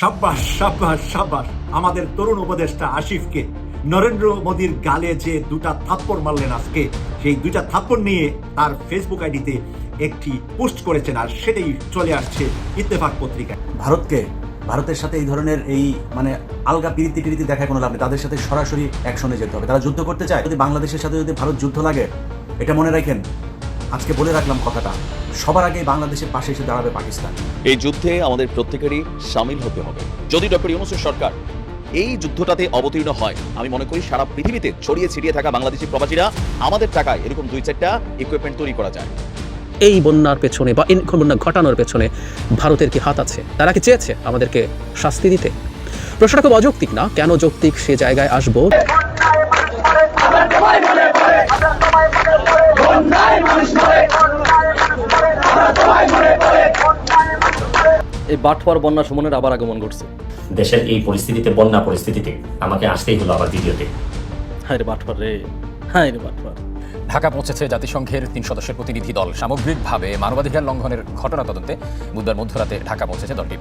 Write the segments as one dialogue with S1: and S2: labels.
S1: সাব্বাস সাব্বাস সাব্বাস। আমাদের তরুণ উপদেষ্টা আসিফকে নরেন্দ্র মোদীর গালে যে দুটা থাপ্পড় মারলেন আজকে, সেই দুইটা থাপ্পড় নিয়ে তার ফেসবুক আইডিতে একটি পোস্ট করেছেন আর সেটাই চলে আসছে ইত্তেফাক পত্রিকায়।
S2: ভারতকে, ভারতের সাথে এই ধরনের এই মানে আলগা পিরিতি টিরিতি দেখায় কোনো লাভ নেই। তাদের সাথে সরাসরি অ্যাকশনে যেতে হবে। তারা যুদ্ধ করতে চায়। যদি বাংলাদেশের সাথে যদি ভারত যুদ্ধ লাগে, এটা মনে রাখেন আজকে বলে রাখলাম কথাটা সবার আগে বাংলাদেশের পাশে এসে দাঁড়াবে পাকিস্তান
S3: এই যুদ্ধে আমাদের প্রত্যেকেরই সামিল হতে হবে যদি ডক্টর ইউনুসের সরকার এই যুদ্ধটাতে অবতীর্ণ হয় আমি মনে করি সারা পৃথিবীতে ছড়িয়ে ছিটিয়ে থাকা বাংলাদেশি প্রবাসীরা আমাদের টাকায় এরকম দুই চারটা ইকুইপমেন্ট তৈরি করা যায়
S4: এই বন্যার পেছনে বা এই বন্যা ঘটানোর পেছনে ভারতের কি হাত আছে তারা কি চেয়েছে আমাদেরকে শাস্তি দিতে প্রশ্নটা খুব অযৌক্তিক না কেন যৌক্তিক সে জায়গায় আসব
S5: এই বাটপার বন্যা সুমনের আবার আগমন ঘটছে।
S6: দেশের এই পরিস্থিতিতে বন্যা পরিস্থিতিতে আমাকে আসতেই হলো আবার দ্বিতীয়তে
S5: হায় রে বাটপার রে হায় রে বাটপার।
S7: ঢাকা পৌঁছেছে জাতিসংঘের তিন সদস্যের প্রতিনিধি দল। সামগ্রিকভাবে মানবাধিকার লঙ্ঘনের ঘটনা তদন্তে বুধবার মধ্যরাতে ঢাকা পৌঁছেছে দলটি।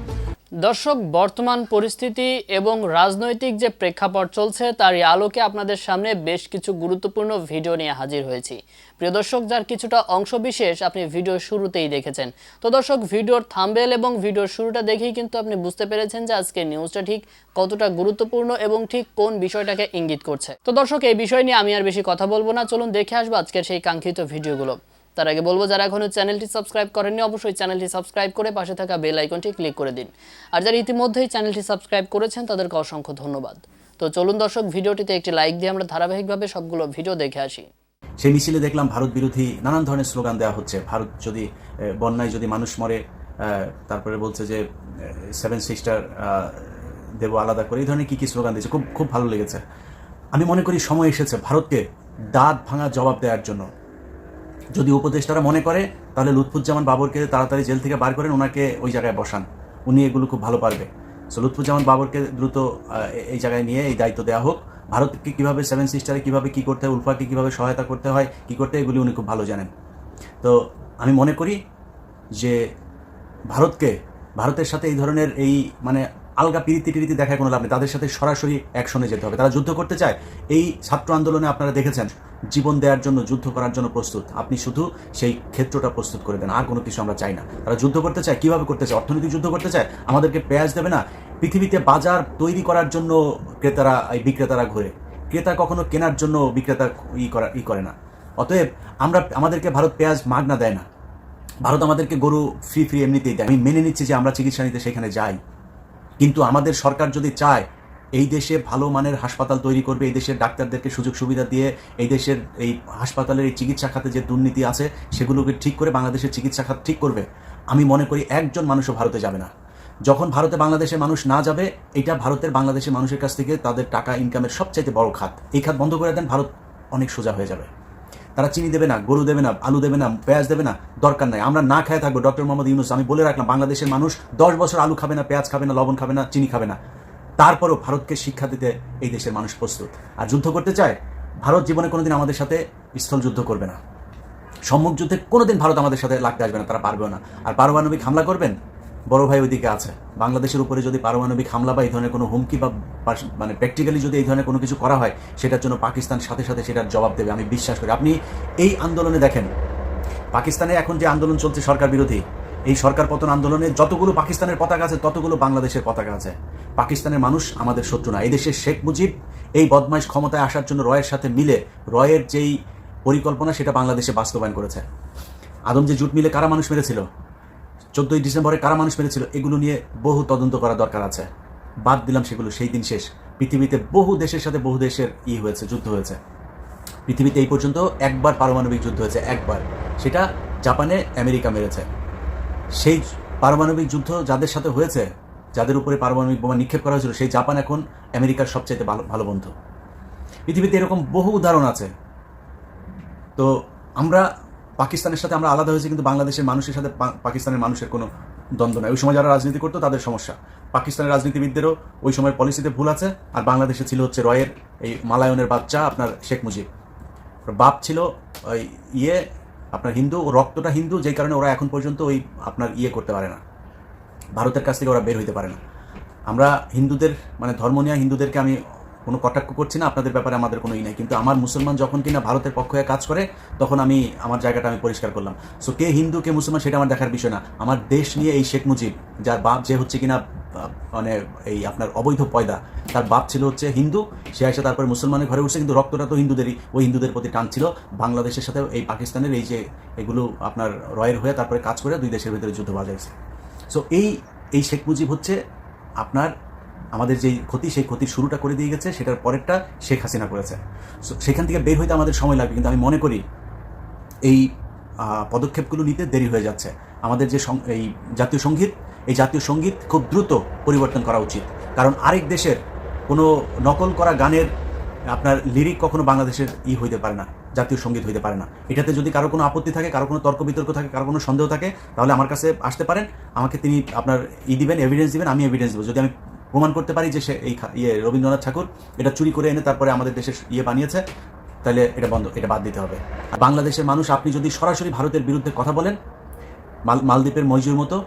S8: দর্শক, বর্তমান পরিস্থিতি এবং রাজনৈতিক যে প্রেক্ষাপট চলছে তারই আলোকে আপনাদের সামনে বেশ কিছু গুরুত্বপূর্ণ ভিডিও নিয়ে হাজির হয়েছি। প্রিয় দর্শক, যার কিছুটা অংশবিশেষ আপনি ভিডিওর শুরুতেই দেখেছেন। তো দর্শক, ভিডিওর থাম্বেল এবং ভিডিওর শুরুটা দেখেই কিন্তু আপনি বুঝতে পেরেছেন যে আজকে নিউজটা ঠিক কতটা গুরুত্বপূর্ণ এবং ঠিক কোন বিষয়টাকে ইঙ্গিত করছে। তো দর্শক, এই বিষয় নিয়ে আমি আর বেশি কথা বলব না। চলুন দেখে আসব আজকের সেই কাঙ্ক্ষিত ভিডিওগুলো। তার আগে বলব, যারা এখনও চ্যানেলটি সাবস্ক্রাইব করেননি, অবশ্যই চ্যানেলটি সাবস্ক্রাইব করে পাশে থাকা বেল আইকনটি ক্লিক করে দিন। আর যারা ইতিমধ্যেই চ্যানেলটি সাবস্ক্রাইব করেছেন, তাদেরকে অসংখ্য ধন্যবাদ। তো চলুন দর্শক, ভিডিওটিতে একটি লাইক দিয়ে আমরা ধারাবাহিকভাবে সবগুলো ভিডিও দেখে আসি।
S2: সেই মিছিলে দেখলাম ভারত বিরোধী নানান ধরনের স্লোগান দেওয়া হচ্ছে। ভারত যদি বন্যায় যদি মানুষ মরে তারপরে বলছে যে সেভেন সিস্টার দেব আলাদা করে, এই ধরনের কী কী স্লোগান দিয়েছে, খুব খুব ভালো লেগেছে। আমি মনে করি সময় এসেছে ভারতকে দাঁত ভাঙা জবাব দেওয়ার জন্য। যদি উপদেষ্টারা মনে করে, তাহলে লুৎফুজ্জামান বাবরকে তাড়াতাড়ি জেল থেকে বার করেন, ওনাকে ওই জায়গায় বসান। উনি এগুলো খুব ভালো পারবে। সো লুৎফুজ্জামান বাবরকে দ্রুত এই জায়গায় নিয়ে এই দায়িত্ব দেওয়া হোক। ভারতকে কীভাবে সেভেন সিস্টারে কীভাবে কী করতে হয়, উলফাকে কীভাবে সহায়তা করতে হয়, কী করতে এগুলি উনি খুব ভালো জানেন। তো, আমি মনে করি যে ভারতকে, ভারতের সাথে এই ধরনের এই মানে আলগা পিরিতি টিরিতি দেখায় কোনো লাভ নেই। তাদের সাথে সরাসরি অ্যাকশনে যেতে হবে। তারা যুদ্ধ করতে চায়, এই ছাত্র আন্দোলনে আপনারা দেখেছেন, জীবন দেওয়ার জন্য, যুদ্ধ করার জন্য প্রস্তুত। আপনি শুধু সেই ক্ষেত্রটা প্রস্তুত করে দেন, আর কোনো কিছু আমরা চাই না। তারা যুদ্ধ করতে চায়, কীভাবে করতে চায় অর্থনৈতিক যুদ্ধ করতে চায়, আমাদেরকে পেঁয়াজ দেবে না। পৃথিবীতে বাজার তৈরি করার জন্য ক্রেতারা, এই বিক্রেতারা ঘুরে। ক্রেতা কখনো কেনার জন্য বিক্রেতা ই করা, ই করে না। অতএব আমরা, আমাদেরকে ভারত পেঁয়াজ মাগনা দেয় না। ভারত আমাদেরকে গরু ফ্রি ফ্রি এমনিতেই দেয়। আমি মেনে নিচ্ছি যে আমরা চিকিৎসা নিতে সেখানে যাই। কিন্তু আমাদের সরকার যদি চায়, এই দেশে ভালো মানের হাসপাতাল তৈরি করবে, এই দেশের ডাক্তারদেরকে সুযোগ সুবিধা দিয়ে এই দেশের এই হাসপাতালের এই চিকিৎসা খাতে যে দুর্নীতি আছে, সেগুলোকে ঠিক করে বাংলাদেশের চিকিৎসা খাত ঠিক করবে। আমি মনে করি একজন মানুষও ভারতে যাবে না। যখন ভারতে বাংলাদেশের মানুষ না যাবে, এটা ভারতের বাংলাদেশের মানুষের কাছ থেকে তাদের টাকা ইনকামের সবচাইতে বড় খাত। এই খাত বন্ধ করে দেন, ভারত অনেক সোজা হয়ে যাবে। তারা চিনি দেবে না, গরু দেবে না, আলু দেবে না, পেঁয়াজ দেবে না, দরকার নাই। আমরা না খেয়ে থাকব, ডক্টর মোহাম্মদ ইউনুস, আমি বলে রাখলাম, বাংলাদেশের মানুষ দশ বছর আলু খাবে না, পেঁয়াজ খাবে না, লবণ খাবে না, চিনি খাবে না। তারপরও ভারতকে শিক্ষা দিতে এই দেশের মানুষ প্রস্তুত। আর যুদ্ধ করতে চায়, ভারত জীবনে কোনোদিন আমাদের সাথে স্থল যুদ্ধ করবে না। সম্মুখ যুদ্ধে কোনোদিন ভারত আমাদের সাথে লাগতে আসবে না, তারা পারবেও না। আর পারমাণবিক হামলা করবেন বড় ভাই ওইদিকে আছে। বাংলাদেশের উপরে যদি পারমাণবিক হামলা বা এই ধরনের কোনো হুমকি বা মানে প্র্যাকটিক্যালি যদি এই ধরনের কোনো কিছু করা হয়, সেটার জন্য পাকিস্তান সাথে সাথে সেটার জবাব দেবে, আমি বিশ্বাস করি। আপনি এই আন্দোলনে দেখেন, পাকিস্তানে এখন যে আন্দোলন চলছে সরকার বিরোধী, এই সরকার পতন আন্দোলনে যতগুলো পাকিস্তানের পতাকা আছে, ততগুলো বাংলাদেশের পতাকা আছে। পাকিস্তানের মানুষ আমাদের শত্রু না। এই দেশের শেখ মুজিব এই বদমাইশ ক্ষমতায় আসার জন্য রয়ের সাথে মিলে রয়ের যেই পরিকল্পনা, সেটা বাংলাদেশে বাস্তবায়ন করেছে। আদম যে জুট মিলে কারা মানুষ মেরেছিল? চোদ্দই ডিসেম্বরে কারা মানুষ মেরেছিল এগুলো নিয়ে বহু তদন্ত করা দরকার আছে। বাদ দিলাম সেগুলো, সেই দিন শেষ। পৃথিবীতে বহু দেশের সাথে বহু দেশের ই হয়েছে, যুদ্ধ হয়েছে। পৃথিবীতে এই পর্যন্ত একবার পারমাণবিক যুদ্ধ হয়েছে, একবার। সেটা জাপানে আমেরিকা মেরেছে। সেই পারমাণবিক যুদ্ধ যাদের সাথে হয়েছে, যাদের উপরে পারমাণবিক বোমা নিক্ষেপ করা হয়েছিল, সেই জাপান এখন আমেরিকার সবচাইতে ভালো ভালো বন্ধু। পৃথিবীতে এরকম বহু উদাহরণ আছে। তো আমরা পাকিস্তানের সাথে আমরা আলাদা হয়েছি, কিন্তু বাংলাদেশের মানুষের সাথে পাকিস্তানের মানুষের কোনো দ্বন্দ্ব নাই। ওই সময় যারা রাজনীতি করতো, তাদের সমস্যা। পাকিস্তানের রাজনীতিবিদদেরও ওই সময় পলিসিতে ভুল আছে, আর বাংলাদেশে ছিল হচ্ছে রয়ের এই মালায়নের বাচ্চা আপনার শেখ মুজিব। বাপ ছিল ওই ইয়ে আপনার হিন্দু রক্তটা হিন্দু, যেই কারণে ওরা এখন পর্যন্ত ওই আপনার ইয়ে করতে পারে না। ভারতের কাছ থেকে ওরা বের হইতে পারে না। আমরা হিন্দুদের মানে ধর্ম নিয়ে হিন্দুদেরকে আমি কোনো কটাক্ষ করছি না, আপনাদের ব্যাপারে আমাদের কোনো ই নাই। কিন্তু আমার মুসলমান যখন কিনা ভারতের পক্ষ হয়ে কাজ করে, তখন আমি, আমার জায়গাটা আমি পরিষ্কার করলাম। সো কে হিন্দু, কে মুসলমান সেটা আমার দেখার বিষয় না। আমার দেশ নিয়ে এই শেখ মুজিব, যার বাপ যে হচ্ছে কিনা মানে এই আপনার অবৈধ পয়দা, তার বাপ ছিল হচ্ছে হিন্দু, সে এসে তারপরে মুসলমানের ঘরে উঠছে, কিন্তু রক্তটা তো হিন্দুদেরই, ওই হিন্দুদের প্রতি টান ছিল। বাংলাদেশের সাথে এই পাকিস্তানের এই যে এগুলো আপনার রয়ের হয়ে তারপরে কাজ করে দুই দেশের ভিতরে যুদ্ধ বাজাইছে। সো এই এই শেখ মুজিব হচ্ছে আপনার আমাদের যেই ক্ষতি, সেই ক্ষতির শুরুটা করে দিয়ে গেছে, সেটার পরেরটা শেখ হাসিনা করেছে। সেখান থেকে বের হইতে আমাদের সময় লাগবে, কিন্তু আমি মনে করি এই পদক্ষেপগুলো নিতে দেরি হয়ে যাচ্ছে। আমাদের যে এই জাতীয় সংগীত, এই জাতীয় সংগীত খুব দ্রুত পরিবর্তন করা উচিত। কারণ আরেক দেশের কোনো নকল করা গানের আপনার লিরিক কখনো বাংলাদেশের ই হইতে পারে না, জাতীয় সংগীত হইতে পারে না। এটাতে যদি কারও কোনো আপত্তি থাকে, কারও কোনো তর্ক বিতর্ক থাকে, কারও কোনো সন্দেহ থাকে, তাহলে আমার কাছে আসতে পারেন। আমাকে তিনি আপনার ই দিবেন এভিডেন্স দিবেন, আমি এভিডেন্স দেবো। যদি আমি প্রমাণ করতে পারি যে সে এই ইয়ে রবীন্দ্রনাথ ঠাকুর, এটা চুরি করে এনে তারপরে আমাদের দেশের ইয়ে বানিয়েছে তাহলে এটা বন্ধ, এটা বাদ দিতে হবে। আর বাংলাদেশের মানুষ, আপনি যদি সরাসরি ভারতের বিরুদ্ধে কথা বলেন, মাল মালদ্বীপের মৈজুর মতো,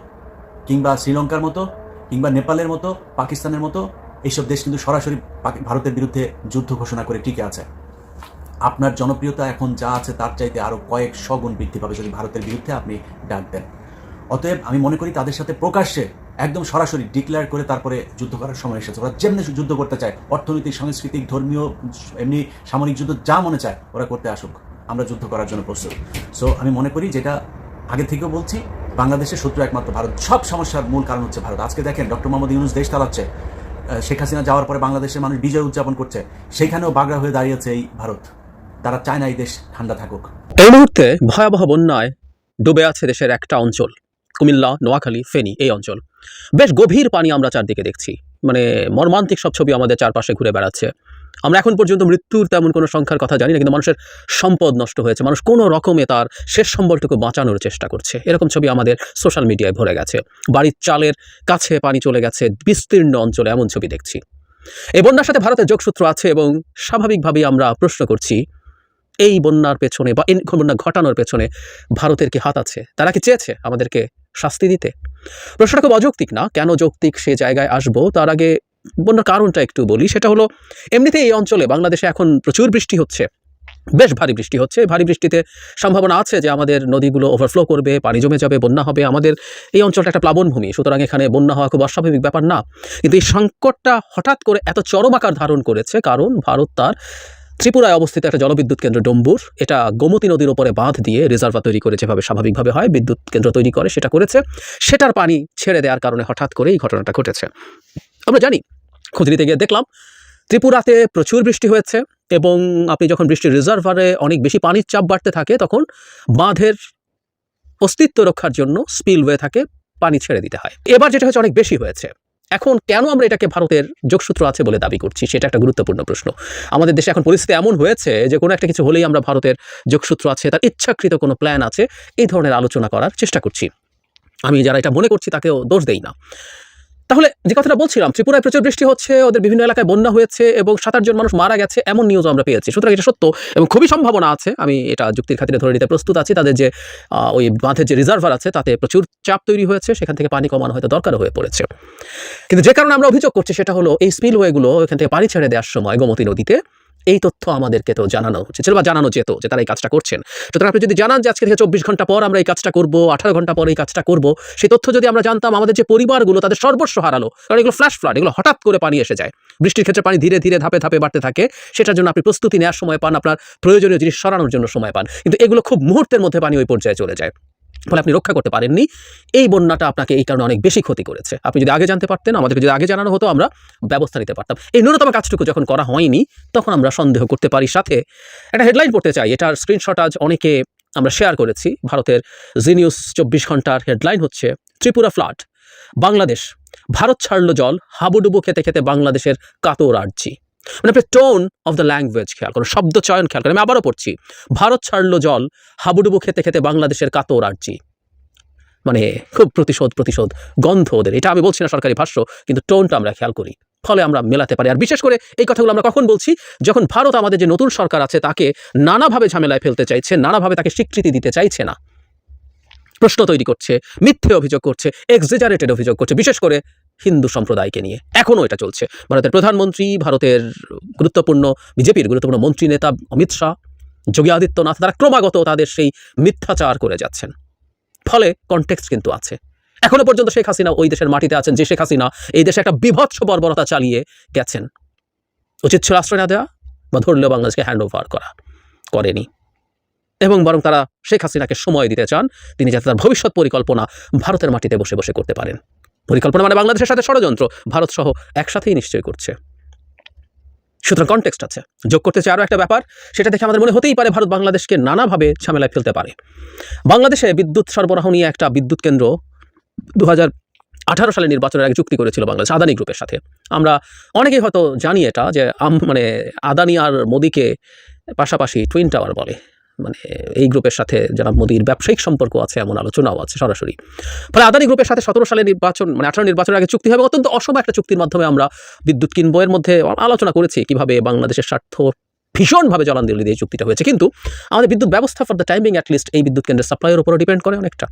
S2: কিংবা শ্রীলঙ্কার মতো, কিংবা নেপালের মতো, পাকিস্তানের মতো, এইসব দেশ কিন্তু সরাসরি ভারতের বিরুদ্ধে যুদ্ধ ঘোষণা করে টিকে আছে। আপনার জনপ্রিয়তা এখন যা আছে, তার চাইতে আরও কয়েক শগুণ বৃদ্ধি পাবে যদি ভারতের বিরুদ্ধে আপনি ডাক দেন। অতএব আমি মনে করি তাদের সাথে প্রকাশ্যে একদম সরাসরি ডিক্লেয়ার করে তারপরে যুদ্ধ করার সময় এসেছে। ওরা যেমনি যুদ্ধ করতে চায়, অর্থনৈতিক, সাংস্কৃতিক, ধর্মীয়, এমনি সামরিক যুদ্ধ যা মনে চায়, ওরা করতে আসুক। আমরা যুদ্ধ করার জন্য প্রস্তুত। সো আমি মনে করি যেটা আগে থেকেও বলছি, বাংলাদেশের শত্রু একমাত্র ভারত। সব সমস্যার মূল কারণ হচ্ছে ভারত। আজকে দেখেন ডক্টর মোহাম্মদ ইউনুস দেশ চালাচ্ছে। শেখ হাসিনা যাওয়ার পরে বাংলাদেশের মানুষ বিজয় উদযাপন করছে। সেখানেও বাগড়া হয়ে দাঁড়িয়েছে এই ভারত। তারা চায় না এই দেশ ঠান্ডা থাকুক।
S4: এই মুহূর্তে ভয়াবহ বন্যায় ডুবে আছে দেশের একটা অঞ্চল। কুমিল্লা, নোয়াখালী, ফেনী এই অঞ্চল। বেশ গভীর পানি আমরা চারদিকে দেখছি। মানে মর্মান্তিক সব ছবি আমাদের চারপাশে ঘুরে বেড়াচ্ছে। আমরা এখন পর্যন্ত মৃত্যুর তেমন কোনো সংখ্যার কথা জানি না, কিন্তু মানুষের সম্পদ নষ্ট হয়েছে। মানুষ কোনো রকমে তার শেষ সম্বলটুকু বাঁচানোর চেষ্টা করছে। এরকম ছবি আমাদের সোশ্যাল মিডিয়ায় ভরে গেছে। বাড়ির চালের কাছে পানি চলে গেছে, বিস্তীর্ণ অঞ্চলে এমন ছবি দেখছি। এই বন্যার সাথে ভারতের যোগসূত্র আছে এবং স্বাভাবিকভাবেই আমরা প্রশ্ন করছি, এই বন্যার পেছনে বা এই বন্যা ঘটানোর পেছনে ভারতের কি হাত আছে? তারা কি চেয়েছে আমাদেরকে শাস্তি দিতে। প্রশ্নটা খুব অযৌক্তিক না? কেন যৌক্তিক সে জায়গায় আসব? তার আগে বন্যার কারণটা একটু বলি। সেটা হলো এমনিতে এই অঞ্চলে বাংলাদেশে এখন প্রচুর বৃষ্টি হচ্ছে। বেশ ভারী বৃষ্টি হচ্ছে। ভারী বৃষ্টিতে সম্ভাবনা আছে যে আমাদের নদীগুলো ওভারফ্লো করবে, পানি জমে যাবে, বন্যা হবে। আমাদের এই অঞ্চলটা একটা প্লাবনভূমি, সুতরাং এখানে বন্যা হওয়া খুব অস্বাভাবিক ব্যাপার না। কিন্তু এই সংকটটা হঠাৎ করে এত চরম আকার ধারণ করেছে, কারণ ভারত তার ত্রিপুরায় অবস্থিত একটা জলবিদ্যুৎ কেন্দ্র ডম্বুর। এটা গোমতী নদীর ওপরে বাঁধ দিয়ে রিজার্ভার তৈরি করে যেভাবে স্বাভাবিকভাবে হয়। বিদ্যুৎ কেন্দ্র তৈরি করে, সেটা করেছে। সেটার পানি ছেড়ে দেওয়ার কারণে হঠাৎ করে এই ঘটনাটা ঘটেছে। আমরা জানি খোঁজ নিতে গিয়ে দেখলাম, ত্রিপুরাতে প্রচুর বৃষ্টি হয়েছে এবং আপনি যখন বৃষ্টির রিজার্ভারে অনেক বেশি পানির চাপ বাড়তে থাকে, তখন বাঁধের অস্তিত্ব রক্ষার জন্য স্পিলওয়ে থাকে, পানি ছেড়ে দিতে হয়। এবার যেটা হচ্ছে অনেক বেশি হয়েছে। এখন কেন আমরা এটাকে ভারতের যোগসূত্র আছে বলে দাবি করছি? সেটা একটা গুরুত্বপূর্ণ প্রশ্ন। আমাদের দেশে এখন পরিস্থিতি এমন হয়েছে যে কোনো একটা কিছু হলেই আমরা ভারতের যোগসূত্র আছে, তার ইচ্ছাকৃত কোনো প্ল্যান আছে, এই ধরনের আলোচনা করার চেষ্টা করছি। আমি যারা এটা মনে করছি তাকেও দোষ দেই না। তাহলে যে কথাটা বলছিলাম, ত্রিপুরায় প্রচুর বৃষ্টি হচ্ছে, ওদের বিভিন্ন এলাকায় বন্যা হয়েছে এবং সাত আটজন মানুষ মারা গেছে, এমন নিউজও আমরা পেয়েছি। সুতরাং এটা সত্য এবং খুবই সম্ভাবনা আছে। আমি এটা যুক্তির খাতিরে ধরে নিতে প্রস্তুত আছি। তাদের যে ওই বাঁধের যে রিজার্ভার আছে, তাতে প্রচুর চাপ তৈরি হয়েছে। সেখান থেকে পানি কমানো হয়তো দরকার হয়ে পড়েছে। কিন্তু যে কারণে আমরা অভিযোগ করছি, সেটা হলো এই স্পিলওয়েগুলো এখান থেকে পানি ছেড়ে দেওয়ার সময় গোমতী নদীতে এই তথ্য আমাদেরকে তো জানানো হচ্ছে। বা জানানো যেত যে তারা এই কাজটা করছেন। সুতরাং আপনি যদি জানান যে আজকে থেকে চব্বিশ ঘণ্টা পর আমরা এই কাজটা করব, আঠারো ঘণ্টা পর এই কাজটা করব, সেই তথ্য যদি আমরা জানতাম, আমাদের যে পরিবারগুলো তাদের সর্বস্ব হারালো, কারণ এগুলো ফ্ল্যাশ ফ্লাড এগুলো হঠাৎ করে পানি এসে যায়। বৃষ্টির ক্ষেত্রে পানি ধীরে ধীরে ধাপে ধাপে বাড়তে থাকে, সেটার জন্য আপনি প্রস্তুতি নেওয়ার সময় পান, আপনার প্রয়োজনীয় জিনিস সরানোর জন্য সময় পান। কিন্তু এগুলো খুব মুহূর্তের মধ্যে পানি ওই পর্যায়ে চলে যায়। ফলে আপনি রক্ষা করতে পারেননি। এই বন্যাটা আপনাকে এই কারণে অনেক বেশি ক্ষতি করেছে। আপনি যদি আগে জানতে পারতেন, আমাদেরকে যদি আগে জানানো হতো, আমরা ব্যবস্থা নিতে পারতাম। এই ন্যূনতম কাজটুকু যখন করা হয়নি, তখন আমরা সন্দেহ করতে পারি সাথে। একটা হেডলাইন পড়তে চাই, এটার স্ক্রিনশট আজ অনেকে আমরা শেয়ার করেছি। ভারতের জি নিউজ চব্বিশ ঘণ্টার হেডলাইন হচ্ছে, ত্রিপুরা ফ্লাড বাংলাদেশ, ভারত ছাড়লো জল, হাবুডুবু খেতে খেতে বাংলাদেশের কাতর আর্জি। মানে আপনি টোন অফ দ্য ল্যাঙ্গুয়েজ খেয়াল করুন শব্দ চয়ন খেয়াল করুন আমি আবারও পড়ছি, ভারত ছাড়লো জল, হাবুডুবু খেতে খেতে বাংলাদেশের কাতর আর্জি। মানে খুব প্রতিশোধ প্রতিশোধ, গন্ধ ওদের। এটা আমি বলছি না সরকারি ভাষ্য, কিন্তু টোনটা আমরা খেয়াল করি। ফলে আমরা মেলাতে পারি। আর বিশেষ করে এই কথাগুলো আমরা কখন বলছি? যখন ভারত আমাদের যে নতুন সরকার আছে, তাকে নানাভাবে ঝামেলায় ফেলতে চাইছে, নানাভাবে তাকে স্বীকৃতি দিতে চাইছে না। প্রশ্ন তৈরি করছে, মিথ্যে অভিযোগ করছে এক্সেজারেটেড অভিযোগ করছে। বিশেষ করে হিন্দু সম্প্রদায়কে নিয়ে। এখনও এটা চলছে। ভারতের প্রধানমন্ত্রী, ভারতের গুরুত্বপূর্ণ, বিজেপির গুরুত্বপূর্ণ মন্ত্রী নেতা অমিত শাহ, যোগী আদিত্যনাথ, তারা ক্রমাগত তাদের সেই মিথ্যাচার করে যাচ্ছেন। ফলে কনটেক্সট কিন্তু আছে। এখনও পর্যন্ত শেখ হাসিনা ওই দেশের মাটিতে আছেন যে শেখ হাসিনা এই দেশে একটা বিভৎস বর্বরতা চালিয়ে গেছেন। উচিত ছিল আশ্রয় না দেওয়া বা ধরলেও বাংলাদেশকে হ্যান্ড ওভার করা, করেনি। এবং বরং তারা শেখ হাসিনাকে সময় দিতে চান, তিনি যাতে তার ভবিষ্যৎ পরিকল্পনা ভারতের মাটিতে বসে বসে করতে পারেন। পরিকল্পনা মানে বাংলাদেশের সাথে ষড়যন্ত্র। ভারত সহ একসাথেই নিশ্চয় করছে। সুতরাং কনটেক্সট আছে। যোগ করতে আরও একটা ব্যাপার, সেটা দেখে আমাদের মনে হতেই পারে ভারত বাংলাদেশকে নানাভাবে ঝামেলায় ফেলতে পারে। বাংলাদেশে বিদ্যুৎ সরবরাহ নিয়ে একটা বিদ্যুৎ কেন্দ্র দু আঠারো সালে নির্বাচনের আগে চুক্তি করেছিল বাংলাদেশ আদানি গ্রুপের সাথে। আমরা অনেকেই হয়তো জানি এটা যে আম- মানে আদানি আর মোদিকে পাশাপাশি টুইন টাওয়ার বলে। মানে এই গ্রুপের সাথে যারা মোদীর ব্যবসায়িক সম্পর্ক আছে, এমন আলোচনাও আছে সরাসরি। ফলে আদানি গ্রুপের সাথে সতেরো সালে নির্বাচন মানে আঠারো নির্বাচনের আগে চুক্তি হবে। অত্যন্ত অসম একটা চুক্তির মাধ্যমে আমরা বিদ্যুৎ কিনবো এর মধ্যে আলোচনা করেছি কীভাবে বাংলাদেশের স্বার্থ ভীষণভাবে জলাঞ্জলি দিয়ে চুক্তিটা হয়েছে। কিন্তু আমাদের বিদ্যুৎ ব্যবস্থা ফর দ্য টাইমিং অ্যাটলিস্ট এই বিদ্যুৎ কেন্দ্রের সাপ্লাইয়ের উপরও ডিপেন্ড করে অনেকটা।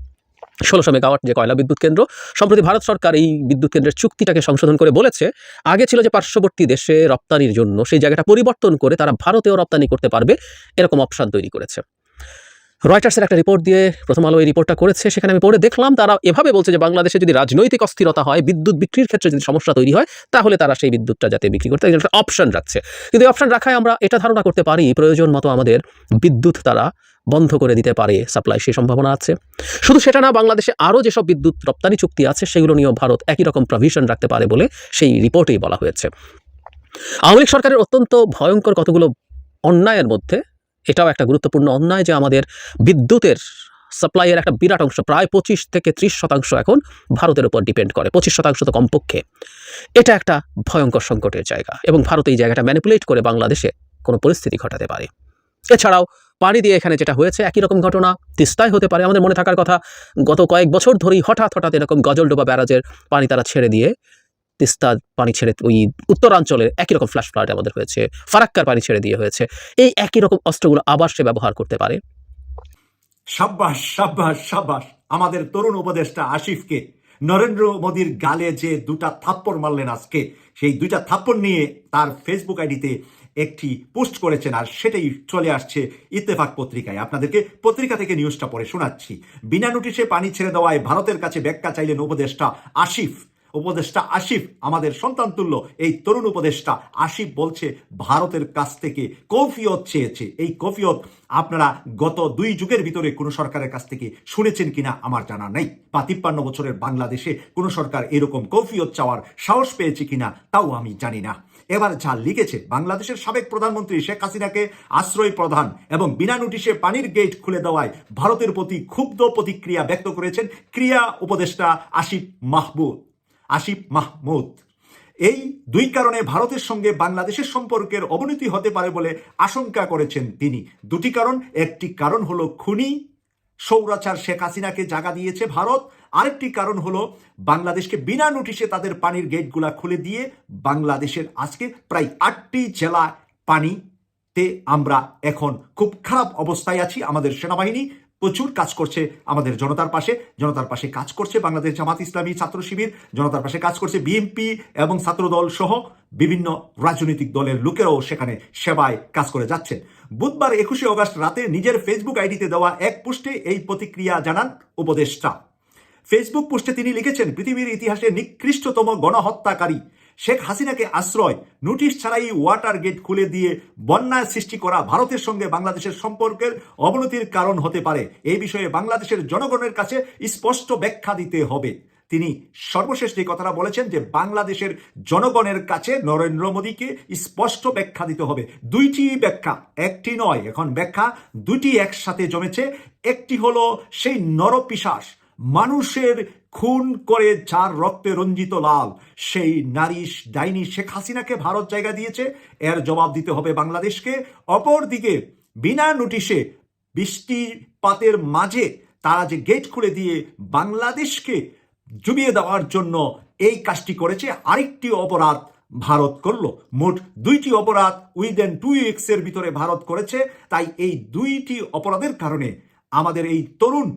S4: ষোলোশো মেগাওয়াট যে কয়লা বিদ্যুৎ কেন্দ্র, সম্প্রতি ভারত সরকার এই বিদ্যুৎ কেন্দ্রের চুক্তিটাকে সংশোধন করে বলেছে, আগে ছিল যে পার্শ্ববর্তী দেশে রপ্তানির জন্য সেই জায়গাটা পরিবর্তন করে তারা ভারতেও রপ্তানি করতে পারবে, এরকম অপশান তৈরি করেছে। রয়টার্সের একটা রিপোর্ট দিয়ে প্রথম আলো এই রিপোর্টটা করেছে। সেখানে আমি পড়ে দেখলাম, তারা এভাবে বলছে যে বাংলাদেশে যদি রাজনৈতিক অস্থিরতা হয়, বিদ্যুৎ বিক্রির ক্ষেত্রে যদি সমস্যা তৈরি হয়, তাহলে তারা সেই বিদ্যুৎটা যাতে বিক্রি করতে একটা অপশন রাখছে। কিন্তু এই অপশন রাখায় আমরা এটা ধারণা করতে পারি, প্রয়োজন মতো আমাদের বিদ্যুৎ তারা বন্ধ করে দিতে পারে সাপ্লাই সেই সম্ভাবনা আছে। শুধু সেটা না, বাংলাদেশে আরও যেসব বিদ্যুৎ রপ্তানি চুক্তি আছে, সেগুলো নিয়েও ভারত একই রকম প্রভিশন রাখতে পারে বলে সেই রিপোর্টেই বলা হয়েছে। আওয়ামী সরকারের অত্যন্ত ভয়ঙ্কর কতগুলো অন্যায়ের মধ্যে এটাও একটা গুরুত্বপূর্ণ অন্যায় যে আমাদের বিদ্যুতের সাপ্লাইয়ের একটা বিরাট অংশ, প্রায় পঁচিশ থেকে ত্রিশ শতাংশ এখন ভারতের উপর ডিপেন্ড করে, পঁচিশ শতাংশ তো কমপক্ষে। এটা একটা ভয়ঙ্কর সংকটের জায়গা এবং ভারত এই জায়গাটা ম্যানিপুলেট করে বাংলাদেশে কোনো পরিস্থিতি ঘটাতে পারে। এছাড়াও পানি দিয়ে এখানে যেটা হয়েছে, একই রকম ঘটনা, তিস্তায় হতে পারে আমাদের মনে থাকার কথা। গত কয়েক বছর ধরেই হঠাৎ হঠাৎ এরকম গজলডোবা ব্যারাজের পানি তারা ছেড়ে দিয়ে তিস্তা পানি ছেড়ে ওই উত্তরাঞ্চলের একই রকম ফ্ল্যাশ ফ্লাড আমাদের হয়েছে, ফারাক্কার পানি ছেড়ে দিয়ে হয়েছে, এই একই রকম অস্ত্রগুলো আবার সে ব্যবহার করতে পারে।
S1: সাব্বাস সাব্বাস সাব্বাস, আমাদের তরুণ উপদেষ্টা আসিফকে নরেন্দ্র মোদীর গালে যে দুটা থাপ্পড় মারলেন আজকে, সেই দুইটা থাপ্পড় নিয়ে তার ফেসবুক আইডিতে একটি পোস্ট করেছেন আর সেটাই চলে আসছে ইত্তেফাক পত্রিকায়। আপনাদেরকে পত্রিকা থেকে নিউজটা পড়ে শোনাচ্ছি। বিনা নোটিশে পানি ছেড়ে দেওয়ায় ভারতের কাছে ব্যাখ্যা চাইলেন উপদেষ্টা আসিফ। উপদেষ্টা আসিফ, আমাদের সন্তান তুল্য, এই তরুণ উপদেষ্টা আসিফ বলছে, ভারতের কাছ থেকে কফিয়ত চেয়েছে। এই কফিয়ত আপনারা গত দুই যুগের ভিতরে কোনো সরকারের কাছ থেকে শুনেছেন কিনা আমার জানা নেই। বা তিপ্পান্ন বছরের বাংলাদেশে কোনো সরকার এরকম কফিয়ত চাওয়ার সাহস পেয়েছে কিনা তাও আমি জানি না। এবার যা লিখেছে, বাংলাদেশের সাবেক প্রধানমন্ত্রী শেখ হাসিনাকে আশ্রয় প্রধান এবং বিনা নোটিশে পানির গেট খুলে দেওয়ায় ভারতের প্রতি ক্ষুব্ধ প্রতিক্রিয়া ব্যক্ত করেছেন ক্রিয়া উপদেষ্টা আসিফ মাহবুব। আসিফ মাহমুদ। এই দুই কারণে ভারতের সঙ্গে বাংলাদেশের সম্পর্কের অবনতি হতে পারে বলে আশঙ্কা করেছেন তিনি। দুটি কারণ, একটি কারণ হলো খুনি, সৌরাচার শেখ হাসিনাকে জাগা দিয়েছে ভারত। আরেকটি কারণ হলো, বাংলাদেশকে বিনা নোটিশে তাদের পানির গেটগুলা খুলে দিয়ে বাংলাদেশের আজকে প্রায় আটটি জেলা পানিতে আমরা এখন খুব খারাপ অবস্থায় আছি আমাদের সেনাবাহিনী। প্রচুর কাজ করছে আমাদের জনতার পাশে জনতার পাশে কাজ করছে বাংলাদেশ জামাত ইসলামী ছাত্র শিবির, জনতার পাশে কাজ করছে বিএনপি এবং ছাত্রদল সহ বিভিন্ন রাজনৈতিক দলের লোকেরাও সেখানে সেবায় কাজ করে যাচ্ছেন। বুধবার একুশে অগস্ট রাতে নিজের ফেসবুক আইডিতে দেওয়া এক পোস্টে এই প্রতিক্রিয়া জানান উপদেষ্টা। ফেসবুক পোস্টে তিনি লিখেছেন, পৃথিবীর ইতিহাসে নিকৃষ্টতম গণহত্যাকারী শেখ হাসিনাকে আশ্রয়, নোটিশ ছাড়াই ওয়াটার গেট খুলে দিয়ে বন্যায় সৃষ্টি করা ভারতের সঙ্গে বাংলাদেশের সম্পর্কের অবনতির কারণ হতে পারে। এই বিষয়ে বাংলাদেশের জনগণের কাছে স্পষ্ট ব্যাখ্যা দিতে হবে। তিনি সর্বশেষ যে কথাটা বলেছেন যে, বাংলাদেশের জনগণের কাছে নরেন্দ্র মোদীকে স্পষ্ট ব্যাখ্যা দিতে হবে। দুইটি ব্যাখ্যা, একটি নয়। এখন ব্যাখ্যা দুটি একসাথে জমেছে। একটি হলো সেই নরপিশাস মানুষের খুন করে যার রক্তে রঞ্জিত লাল, সেই নারী ডাইনি শেখ হাসিনাকে ভারত জায়গা দিয়েছে। এর জবাব দিতে হবে বাংলাদেশকে। অপরদিকে, বিনা নোটিশে বৃষ্টিপাতের মাঝে তারা যে গেট খুলে দিয়ে বাংলাদেশকে জুবিয়ে দেওয়ার জন্য এই কাজটি করেছে, আরেকটি অপরাধ ভারত করল। মোট দুইটি অপরাধ উইদেন টু উইক্সের ভিতরে ভারত করেছে। তাই এই দুইটি অপরাধের কারণে আমাদের এই তরুণ,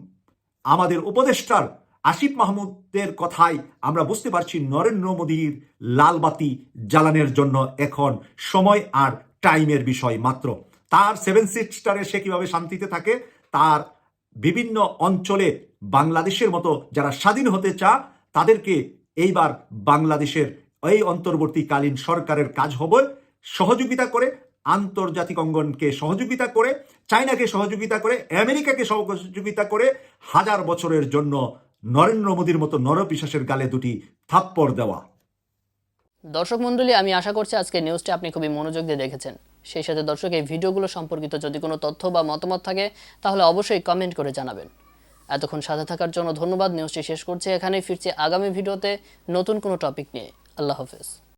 S1: আমাদের উপদেষ্টার আসিফ মাহমুদের কথায় আমরা বুঝতে পারছি নরেন্দ্র মোদীর লালবাতি জ্বালানোর জন্য এখন সময় আর টাইমের বিষয় মাত্র। তার সেভেন সিস্টারে সে কীভাবে শান্তিতে থাকে, তার বিভিন্ন অঞ্চলে বাংলাদেশের মতো যারা স্বাধীন হতে চা তাদেরকে এইবার বাংলাদেশের এই অন্তর্বর্তীকালীন সরকারের কাজ হবে। সহযোগিতা করে, আন্তর্জাতিক অঙ্গনকে সহযোগিতা করে, চায়নাকে সহযোগিতা করে, আমেরিকাকে সহযোগিতা করে হাজার বছরের জন্য নরেন্দ্র মোদীর মতো নরপিশাসের গালে দুটি থাপ্পড় দেওয়া।
S8: দর্শক মণ্ডলী, আমি আশা করছি আজকে নিউজটি আপনি খুবই মনোযোগ দিয়ে দেখেছেন। সেই সাথে দর্শক, এই ভিডিওগুলো সম্পর্কিত যদি কোনো তথ্য বা মতামত থাকে, তাহলে অবশ্যই কমেন্ট করে জানাবেন। এতক্ষণ সাথে থাকার জন্য ধন্যবাদ। নিউজটি শেষ করছি এখানেই, ফিরছি আগামী ভিডিওতে নতুন কোনো টপিক নিয়ে। আল্লাহ হাফেজ।